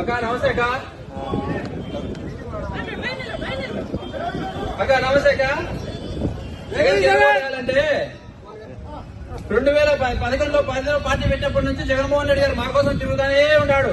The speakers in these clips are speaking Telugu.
అక్క నమస్తే అక్క. బయలుదేరు, అక్క నమస్తే అక్క. జగన్ రెండు వేల పదకొండులో పదిలో పార్టీ పెట్టినప్పటి నుంచి జగన్మోహన్ రెడ్డి గారు మా కోసం తిరుగుతానే ఉన్నాడు.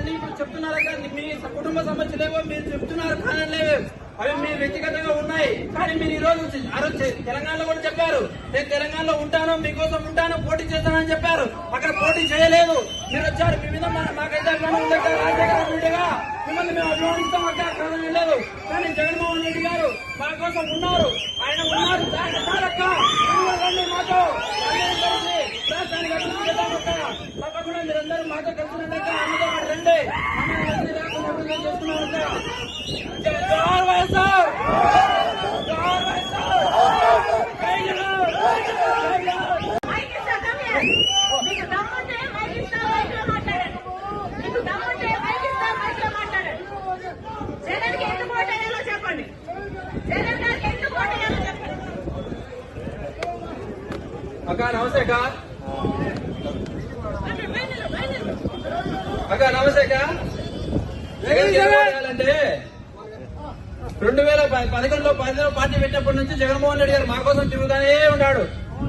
అన్ని ఇప్పుడు చెప్తున్నారు కానీ మీ కుటుంబ సమస్యలేవో మీరు చెప్తున్నారు కానలేవో అవి మీ వ్యక్తిగతంగా ఉన్నాయి. కానీ మీరు ఈ రోజు ఆ రోజు తెలంగాణలో కూడా చెప్పారు. నేను తెలంగాణలో ఉంటాను మీకోసం ఉంటాను పోటీ చేస్తానని చెప్పారు. అక్కడ పోటీ చేయలేదు. మీరు వచ్చారు మీ మీద మాకైతే మిమ్మల్ని మేము అభిమానిస్తాం అక్కడ కాదని లేదు. కానీ జగన్మోహన్ రెడ్డి గారు మా కోసం ఉన్నారు. ఆయన ఉన్నారు. రండి మాతో రాష్ట్రానికి అభివృద్ధి చేద్దాం అక్క. తప్పకుండా మీరందరూ మాతో కలిసినట్టు అక్క నమస్తే అక్క. అక్క నమస్తే అక్క. జగన్ రెండు వేల పదకొండులో పదిలో పార్టీ పెట్టినప్పటి నుంచి జగన్మోహన్ రెడ్డి గారు మా కోసం తిరుగుతానే ఉన్నాడు.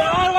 God!